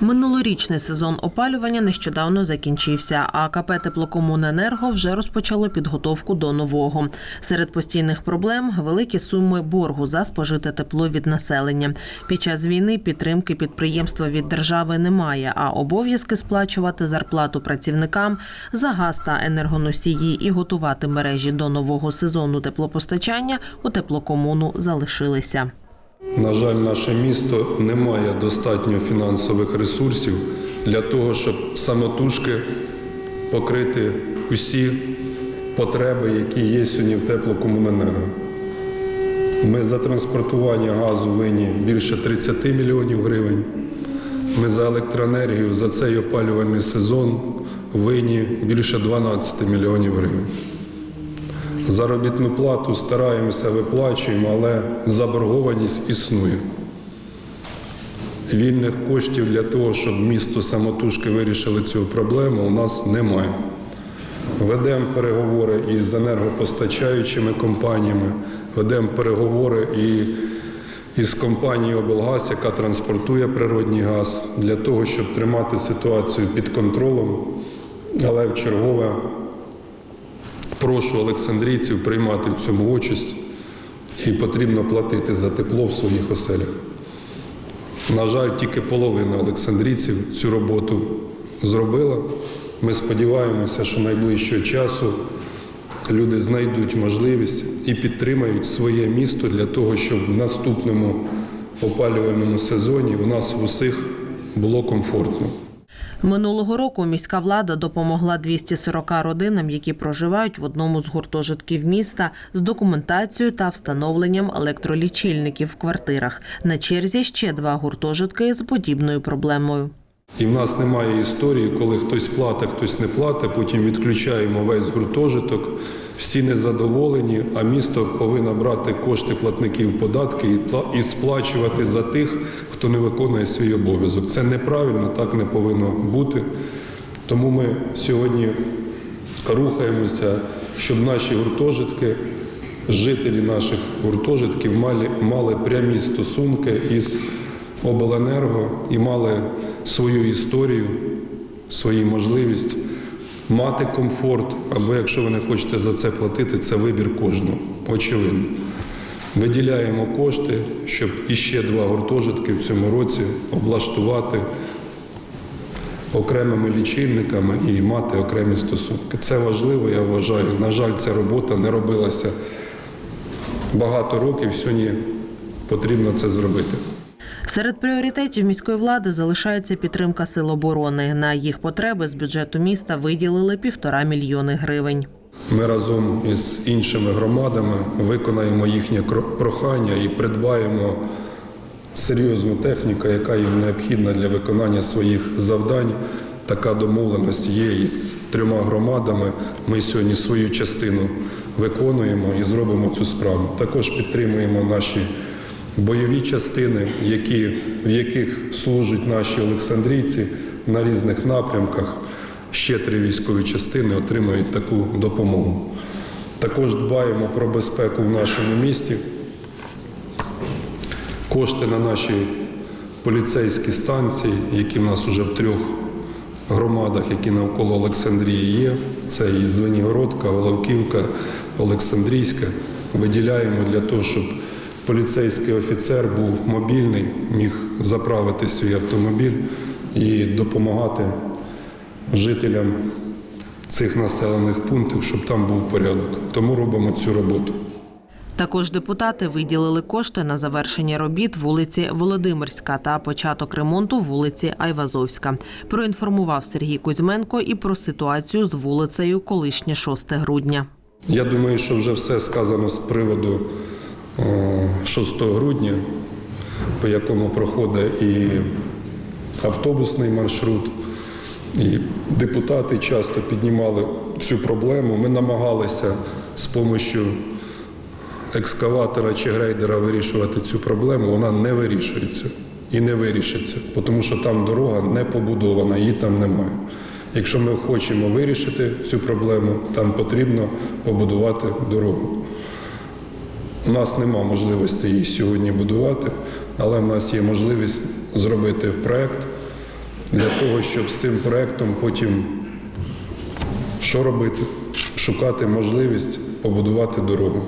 Минулорічний сезон опалювання нещодавно закінчився, а КП «Теплокомуненерго» вже розпочало підготовку до нового. Серед постійних проблем великі суми боргу за спожите тепло від населення. Під час війни підтримки підприємства від держави немає, а обов'язки сплачувати зарплату працівникам за газ та енергоносії і готувати мережі до нового сезону теплопостачання у теплокомуну залишилися. На жаль, наше місто не має достатньо фінансових ресурсів для того, щоб самотужки покрити усі потреби, які є сьогодні в теплокомуненерго. Ми за транспортування газу винні більше 30 мільйонів гривень. Ми за електроенергію за цей опалювальний сезон винні більше 12 мільйонів гривень. Заробітну плату стараємося виплачуємо, але заборгованість існує. Вільних коштів для того, щоб місто самотужки вирішили цю проблему, у нас немає. Ведемо переговори із енергопостачаючими компаніями, ведемо переговори і із компанією облгаз, яка транспортує природній газ, для того, щоб тримати ситуацію під контролем, але в чергове прошу олександрійців приймати в цьому участь і потрібно платити за тепло в своїх оселях. На жаль, тільки половина олександрійців цю роботу зробила. Ми сподіваємося, що найближчого часу люди знайдуть можливість і підтримають своє місто для того, щоб в наступному опалювальному сезоні у нас усіх було комфортно. Минулого року міська влада допомогла 240 родинам, які проживають в одному з гуртожитків міста, з документацією та встановленням електролічильників в квартирах. На черзі ще два гуртожитки з подібною проблемою. І в нас немає історії, коли хтось платить, хтось не платить, потім відключаємо весь гуртожиток, всі незадоволені, а місто повинно брати кошти платників податки і сплачувати за тих, хто не виконує свій обов'язок. Це неправильно, так не повинно бути. Тому ми сьогодні рухаємося, щоб наші гуртожитки, жителі наших гуртожитків мали, мали прямі стосунки із обленерго і мали свою історію, свою можливість мати комфорт, або якщо ви не хочете за це платити, це вибір кожного, очевидно. Виділяємо кошти, щоб іще два гуртожитки в цьому році облаштувати окремими лічильниками і мати окремі стосунки. Це важливо, я вважаю. На жаль, ця робота не робилася багато років. Сьогодні потрібно це зробити. Серед пріоритетів міської влади залишається підтримка сил оборони. На їх потреби з бюджету міста виділили півтора мільйони гривень. Ми разом із іншими громадами виконаємо їхнє прохання і придбаємо серйозну техніку, яка їм необхідна для виконання своїх завдань. Така домовленість є із трьома громадами. Ми сьогодні свою частину виконуємо і зробимо цю справу. Також підтримуємо наші бойові частини, які, в яких служать наші олександрійці на різних напрямках. Ще три військові частини отримають таку допомогу. Також дбаємо про безпеку в нашому місті. Кошти на наші поліцейські станції, які в нас вже в трьох громадах, які навколо Олександрії є. Це і Звенігородка, Головківка, Олександрійська. Виділяємо для того, щоб поліцейський офіцер був мобільний, міг заправити свій автомобіль і допомагати жителям цих населених пунктів, щоб там був порядок. Тому робимо цю роботу. Також депутати виділили кошти на завершення робіт вулиці Володимирська та початок ремонту вулиці Айвазовська. Проінформував Сергій Кузьменко і про ситуацію з вулицею колишнє 6 грудня. Я думаю, що вже все сказано з приводу 6 грудня, по якому проходить і автобусний маршрут. І депутати часто піднімали цю проблему. Ми намагалися з допомогою екскаватора чи грейдера вирішувати цю проблему. Вона не вирішується і не вирішиться, тому що там дорога не побудована, її там немає. Якщо ми хочемо вирішити цю проблему, там потрібно побудувати дорогу. У нас нема можливості її сьогодні будувати, але в нас є можливість зробити проект для того, щоб з цим проектом потім що робити? Шукати можливість побудувати дорогу.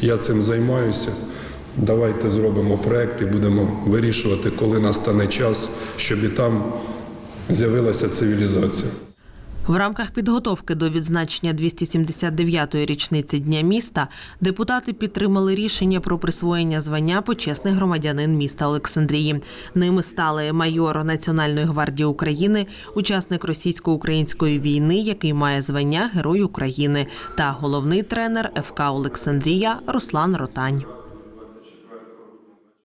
Я цим займаюся. Давайте зробимо проект і будемо вирішувати, коли настане час, щоб і там з'явилася цивілізація. В рамках підготовки до відзначення 279-ї річниці Дня міста депутати підтримали рішення про присвоєння звання почесний громадянин міста Олександрії. Ними стали майор Національної гвардії України, учасник російсько-української війни, який має звання Герой України, та головний тренер ФК Олександрія Руслан Ротань.